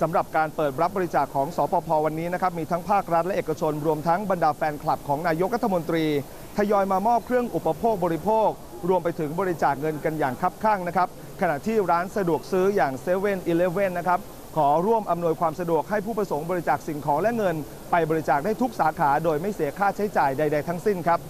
สำหรับการเปิดรับบริจาคของสปพวันนี้นะครับมีทั้งภาครัฐและเอกชน รวมทั้งบรรดาแฟนคลับของนายกรัฐมนตรีทยอยมามอบเครื่องอุปโภคบริโภค รวมไปถึงบริจาคเงินกันอย่างคับข้างนะครับขณะที่ร้านสะดวกซื้ออย่าง7 e เ e ่ e อนะครับขอร่วมอำนวยความสะดวกให้ผู้ประสงค์บริจาคสิ่งของและเงิน ไปบริจาคได้ทุกสาขาโดยไม่เสียค่าใช้จ่ายใด ๆ ทั้งสิ้นครับ